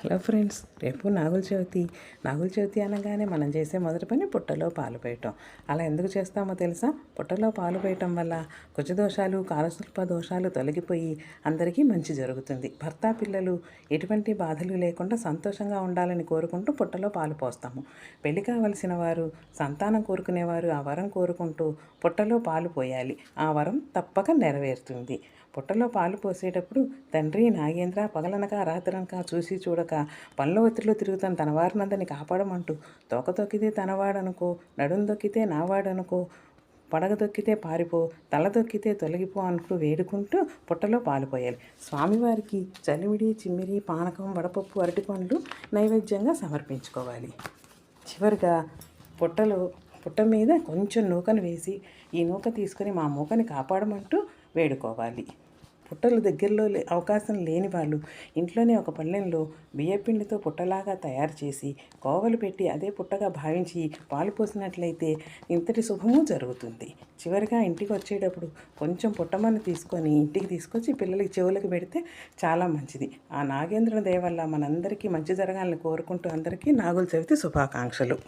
Hello friends రేపు నాగుల చవితి నాగుల చవితి అనగానే మనం చేసే మొదటి పని పుట్టలో పాలు పోయటం. అలా ఎందుకు చేస్తామో తెలుసా? పుట్టలో పాలు పోయటం వల్ల కుజదోషాలు దోషాలు దోషాలు తొలగిపోయి అందరికీ మంచి జరుగుతుంది. భర్త పిల్లలు ఎటువంటి బాధలు లేకుండా సంతోషంగా ఉండాలని కోరుకుంటూ పుట్టలో పాలు పోస్తాము. పెళ్ళి కావలసిన వారు సంతానం కోరుకునేవారు ఆ వరం కోరుకుంటూ పుట్టలో పాలు పోయాలి. ఆ వరం తప్పక నెరవేరుతుంది. పుట్టలో పాలు పోసేటప్పుడు తండ్రి నాగేంద్ర పగలనక రాత్రనక చూసి చూడక పనుల ఒత్తిడిలో తిరుగుతున్న తన వారినందరిని కాపాడమంటూ తోక తొక్కితే తనవాడనుకో నడుం దొక్కితే నావాడనుకో పడగ దొక్కితే పారిపో తల దొక్కితే తొలగిపో అనుకుంటూ వేడుకుంటూ పుట్టలో పాలుపోయాలి స్వామివారికి చలివిడి చిమ్మిరి పానకం వడపప్పు అరటి పండ్లు నైవేద్యంగా సమర్పించుకోవాలి. చివరిగా పుట్టలో పుట్ట మీద కొంచెం నూకను వేసి ఈ నూక తీసుకొని మా మూకని కాపాడమంటూ వేడుకోవాలి. పుట్టలు దగ్గరలో లే అవకాశం లేని వాళ్ళు ఇంట్లోనే ఒక పళ్ళెంలో బియ్యపిండితో పుట్టలాగా తయారు చేసి కోవలు పెట్టి అదే పుట్టగా భావించి పాలు పోసినట్లయితే ఇంతటి శుభము జరుగుతుంది. చివరిగా ఇంటికి వచ్చేటప్పుడు కొంచెం పుట్టమని తీసుకొని ఇంటికి తీసుకొచ్చి పిల్లలకి చెవులకు పెడితే చాలా మంచిది. ఆ నాగేంద్రుని దయ వల్ల మనందరికీ మంచి జరగాలని కోరుకుంటూ అందరికీ నాగుల చవితి శుభాకాంక్షలు.